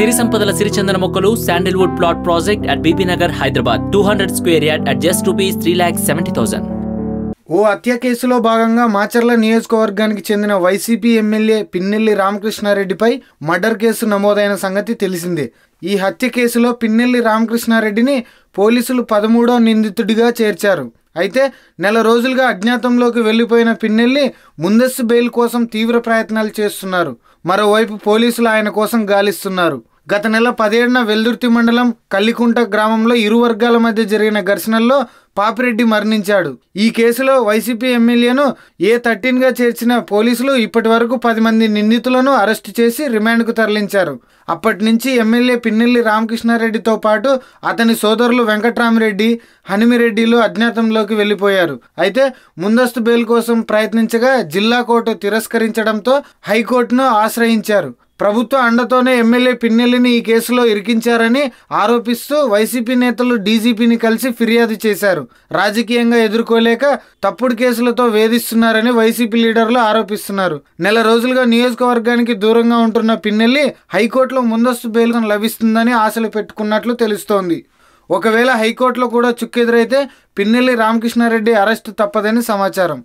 సిరి సంపదల సిరిచందన మొక్కలు sandalwood plot project at Bibinagar Hyderabad two hundred square yard at just rupees three lakh seventy thousand ఓ హత్య కేసులో భాగంగా మాచర్ల నియోజకవర్గానికి చెందిన వైసీపీ ఎమ్మెల్యే పిన్నెల్లి రామకృష్ణారెడ్డిపై మర్డర్ కేసు నమోదైన సంగతి తెలిసిందే. ఈ హత్య కేసులో పిన్నెల్లి రామకృష్ణారెడ్డిని పోలీసులు పదమూడో నిందితుడిగా చేర్చారు. అయితే నెల రోజులుగా అజ్ఞాతంలోకి వెళ్ళిపోయిన పిన్నెల్లి ముందస్తు బెయిల్ కోసం తీవ్ర ప్రయత్నాలు చేస్తున్నారు. మరోవైపు పోలీసులు ఆయన కోసం గాలిస్తున్నారు. గత నెల పదిహేడున వెల్దుర్తి మండలం కల్లికుంట గ్రామంలో ఇరు వర్గాల మధ్య జరిగిన ఘర్షణల్లో పాపిరెడ్డి మరణించాడు. ఈ కేసులో వైసీపీ ఎమ్మెల్యేను ఏ థర్టీన్గా చేర్చిన పోలీసులు ఇప్పటి వరకు పది మంది నిందితులను అరెస్టు చేసి రిమాండ్కు తరలించారు. అప్పటి నుంచి ఎమ్మెల్యే పిన్నెల్లి రామకృష్ణారెడ్డితో పాటు అతని సోదరులు వెంకట్రామిరెడ్డి హనిమిరెడ్డిలు అజ్ఞాతంలోకి వెళ్ళిపోయారు. అయితే ముందస్తు బెయిల్ కోసం ప్రయత్నించగా జిల్లా కోర్టు తిరస్కరించడంతో హైకోర్టును ఆశ్రయించారు. ప్రభుత్వ అండతోనే ఎమ్మెల్యే పిన్నెల్లిని ఈ కేసులో ఇరికించారని ఆరోపిస్తూ వైసీపీ నేతలు డీజీపీని కలిసి ఫిర్యాదు చేశారు. రాజకీయంగా ఎదుర్కోలేక తప్పుడు కేసులతో వేధిస్తున్నారని వైసీపీ లీడర్లు ఆరోపిస్తున్నారు. నెల రోజులుగా నియోజకవర్గానికి దూరంగా ఉంటున్న పిన్నెల్లి హైకోర్టులో ముందస్తు బెయిల్ లభిస్తుందని ఆశలు పెట్టుకున్నట్లు తెలుస్తోంది. ఒకవేళ హైకోర్టులో కూడా చుక్కెదురైతే పిన్నెల్లి రామకృష్ణారెడ్డి అరెస్టు తప్పదని సమాచారం.